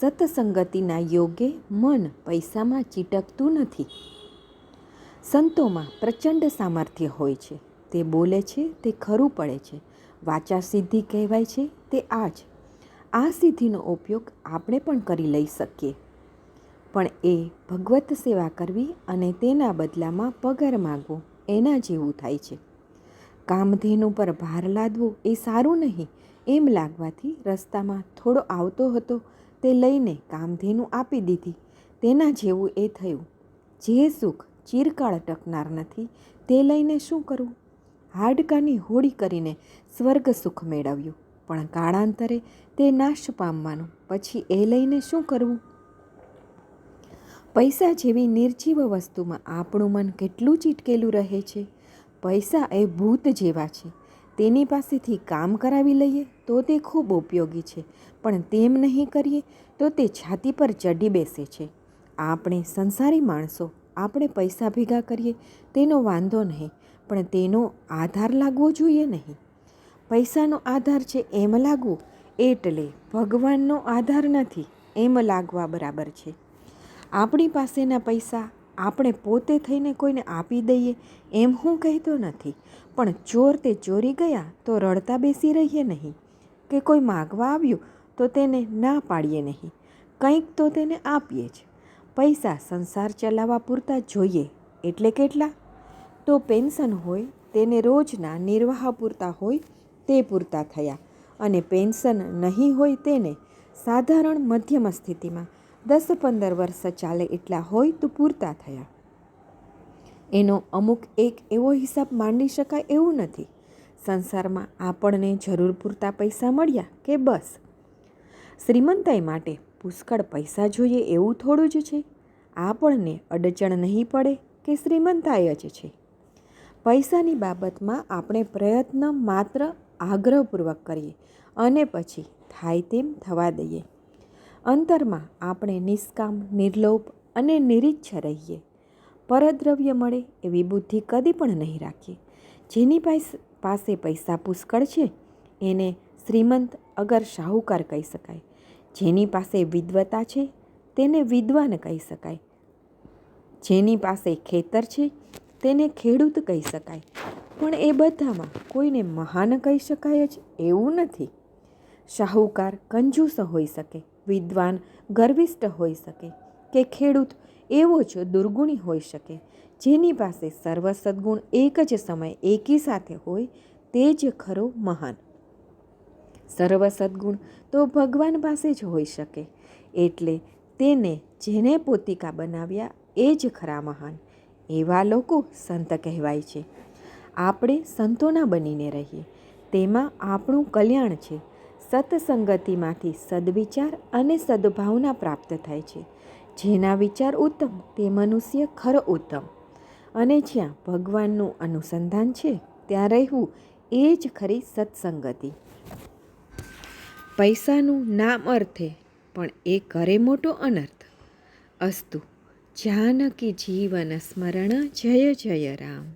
સતસંગતિના યોગે મન પૈસામાં ચીટકતું નથી. સંતોમાં પ્રચંડ સામર્થ્ય હોય છે. તે બોલે છે, તે ખરું પડે છે. વાચા સિદ્ધિ કહેવાય છે, તે આ જ. આ સિદ્ધિનો ઉપયોગ આપણે પણ કરી લઈ શકીએ. પણ એ ભગવત સેવા કરવી અને તેના બદલામાં પગાર માગવો એના જેવું થાય છે. કામધેનુ પર ભાર લાદવો એ સારું નહીં. એમ લાગવાથી રસ્તામાં થોડો આવતો હતો તે લઈને કામધેનું આપી દીધી. તેના જેવું એ થયું. જે સુખ ચિરકાળ ટકનાર નથી, તે લઈને શું કરવું હાડકાની હોળી કરીને સ્વર્ગ સુખ મેળવ્યું, પણ કાળાંતરે તે નાશ પામવાનું. પછી એ લઈને શું કરવું? પૈસા જેવી નિર્જીવ વસ્તુમાં આપણું મન કેટલું ચીટકેલું રહે છે? પૈસા એ ભૂત જેવા છે. તેની પાસેથી કામ કરાવી લઈએ તો તે ખૂબ ઉપયોગી છે. પણ તેમ નહીં કરીએ તો તે છાતી પર ચડી બેસે છે. આપણે સંસારી માણસો, આપણે પૈસા ભેગા કરીએ તેનો વાંધો નહીં, પણ તેનો આધાર લાગવો જોઈએ નહીં. પૈસાનો આધાર છે એમ લાગવું એટલે ભગવાનનો આધાર નથી એમ લાગવા બરાબર છે. આપણી પાસેના પૈસા આપણે પોતે થઈને કોઈને આપી દઈએ એમ હું કહેતો નથી. પણ ચોર તે ચોરી ગયા તો રડતા બેસી રહીએ નહીં. કે કોઈ માગવા આવ્યું તો તેને ના પાડીએ નહીં. કંઈક તો તેને આપીએ જ. પૈસા સંસાર ચલાવવા પૂરતા જોઈએ. એટલે કેટલા? તો પેન્શન હોય, તેને રોજના નિર્વાહ પૂરતા હોય, તે પૂરતા થયા. અને પેન્શન નહીં હોય તેને સાધારણ મધ્યમ સ્થિતિમાં દસ પંદર વર્ષ ચાલે એટલા હોય તો પૂરતા થયા. એનો અમુક એક એવો હિસાબ માંડી શકાય એવું નથી. સંસારમાં આપણને જરૂર પૂરતા પૈસા મળ્યા કે બસ? શ્રીમંતાઈ માટે પુષ્કળ પૈસા જોઈએ એવું થોડું જ છે. આપણને અડચણ નહીં પડે કે શ્રીમંતાઈ જ છે. પૈસાની બાબતમાં આપણે પ્રયત્ન માત્ર આગ્રહપૂર્વક કરીએ અને પછી થાય તેમ થવા દઈએ. અંતરમાં આપણે નિષ્કામ, નિર્લોભ અને નિરીચ્છ રહીએ. પરદ્રવ્ય મળે એવી બુદ્ધિ કદી પણ નહીં રાખીએ. જેની પાસે, પૈસા પુષ્કળ છે, એને શ્રીમંત અગર શાહુકાર કહી શકાય. જેની પાસે વિદ્વતા છે, તેને વિદ્વાન કહી શકાય. જેની પાસે ખેતર છે, તેને ખેડૂત કહી શકાય. પણ એ બધામાં કોઈને મહાન કહી શકાય જ એવું નથી. શાહુકાર કંજૂસ હોઈ શકે. વિદ્વાન ગર્વિષ્ઠ હોઈ શકે કે ખેડૂત એવો જ દુર્ગુણી હોઈ શકે. જેની પાસે સર્વ સદ્ગુણ એક જ સમય એકી સાથે હોય તે જ ખરો મહાન. સર્વ સદ્ગુણ તો ભગવાન પાસે જ હોઈ શકે. એટલે તેને જેને પોતિકા બનાવ્યા એ જ ખરા મહાન. એવા લોકો સંત કહેવાય છે. આપણે સંતોના બનીને રહીએ. તેમાં આપણું કલ્યાણ છે. સત્સંગતિમાંથી સદવિચાર અને સદભાવના પ્રાપ્ત થાય છે. જેના વિચાર ઉત્તમ, તે મનુષ્ય ખરો ઉત્તમ. અને જ્યાં ભગવાનનું અનુસંધાન છે, ત્યાં રહેવું એ જ ખરી સત્સંગતિ. પૈસાનું નામ અર્થે પણ એ કરે મોટો અનર્થ. અસ્તુ, જાનકી જીવન સ્મરણ જય જય રામ.